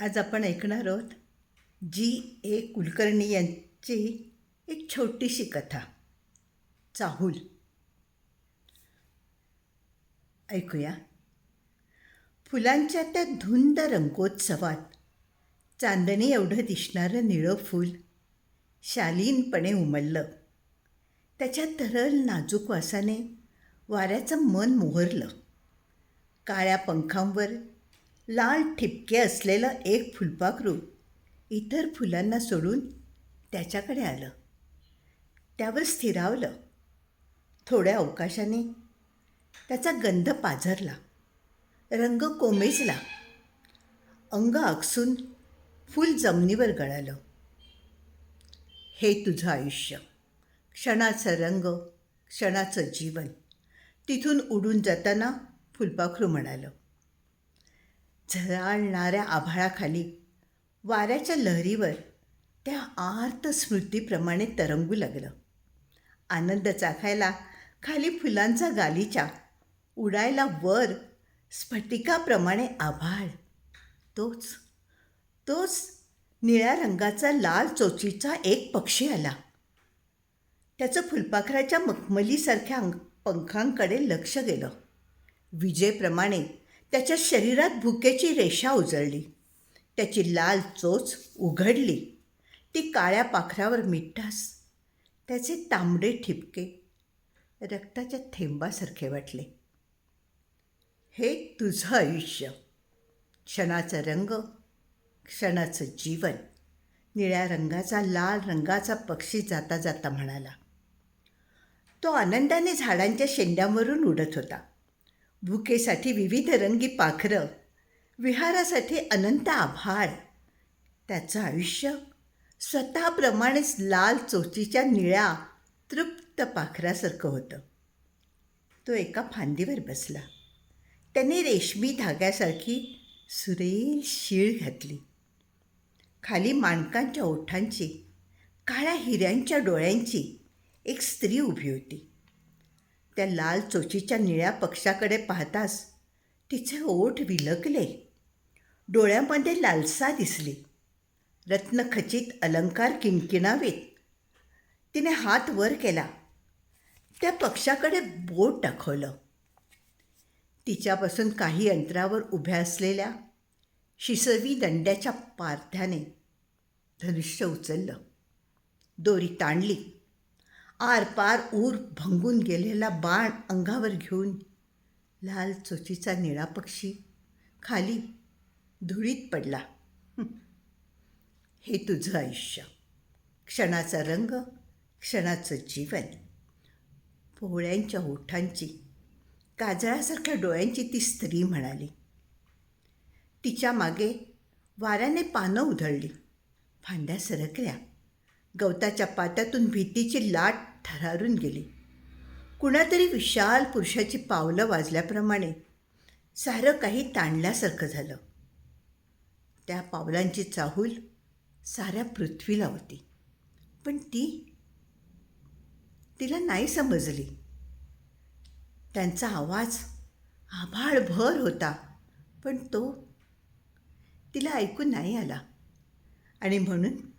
आज आपण ऐकणार आहोत जी ए कुलकर्णी यांची एक छोटीशी कथा चाहूल. ऐकूया. फुलांच्या त्या धुंद रंगोत्सवात चांदणी एवढं दिसणारं निळं फूल शालीनपणे उमललं. त्याच्या तरल नाजूक वासाने वाऱ्याचं मन मोहरलं. काळ्या पंखांवर लाल ठिपके असलेलं एक फुलपाखरू इतर फुलांना सोडून त्याच्याकडे आलं. त्यावर स्थिरावलं. थोड्या अवकाशाने त्याचा गंध पाझरला. रंग कोमेजला. अंग आकसून फूल जमिनीवर गळालं. हे तुझं आयुष्य. क्षणाचं रंग क्षणाचं जीवन. तिथून उडून जाताना फुलपाखरू म्हणालं. झळाळणाऱ्या आभाळाखाली वाऱ्याच्या लहरीवर त्या आर्त स्मृतीप्रमाणे तरंगू लागलं. आनंद चाखायला खाली फुलांचा गालीचा उडायला वर स्फटिकाप्रमाणे आभाळ. तोच तोच निळ्या रंगाचा लाल चोचीचा एक पक्षी आला. त्याचं फुलपाखराच्या मखमलीसारख्या पंखांकडे लक्ष गेलं. विजेप्रमाणे त्याच्या शरीरात भुकेची रेषा उजळली. त्याची लाल चोच उघडली. ती काळ्या पाखरावर मिठास. त्याचे तांबडे ठिपके रक्ताच्या थेंबासारखे वाटले. हे तुझं आयुष्य. क्षणाचा रंग क्षणाचं जीवन. निळ्या रंगाचा लाल रंगाचा पक्षी जाता जाता म्हणाला. तो आनंदाने झाडांच्या शेंड्यांवरून उडत होता. भुकेसाठी विविध रंगी पाखरं विहारासाठी अनंत आभाळ त्याचं आयुष्य स्वतःप्रमाणेच लाल चोचीच्या निळ्या तृप्त पाखरासारखं होतं. तो एका फांदीवर बसला. त्याने रेशमी धाग्यासारखी सुरेल शीळ घातली. खाली माणकांच्या ओठांची काळ्या हिऱ्यांच्या डोळ्यांची एक स्त्री उभी होती. त्या लाल चोचीच्या निळ्या पक्षाकडे पाहताच तिचे ओठ विलकले डोळ्यामध्ये लालसा दिसली. रत्नखचित अलंकार किंकिणावेत तिने हात वर केला. त्या पक्षाकडे बोट दाखवलं. तिच्यापासून काही अंतरावर उभ्या असलेल्या शिसवी दंड्याच्या पारथ्याने धनुष्य उचललं. दोरी ताणली. आरपार ऊर भंगून गेलेला बाण अंगावर घेऊन लाल चोचीचा निळा पक्षी खाली धुळीत पडला. हे तुझं आयुष्य. क्षणाचा रंग क्षणाचं जीवन. पोहळ्यांच्या ओठांची काजळासारख्या डोळ्यांची ती स्त्री म्हणाली. तिच्यामागे वाऱ्याने पानं उधळली. फांद्या सरकल्या. गवताच्या पात्यातून भीतीची लाट थरारून गेली. कुणातरी विशाल पुरुषाची पावलं वाजल्याप्रमाणे सारं काही ताणल्यासारखं झालं. त्या पावलांची चाहूल साऱ्या पृथ्वीला होती. पण ती तिला नाही समजली. त्यांचा आवाज आभाळभर होता पण तो तिला ऐकून नाही आला. आणि म्हणून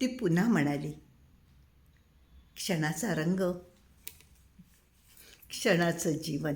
ती पुन्हा म्हणाली क्षणाचा रंग क्षणाचं जीवन.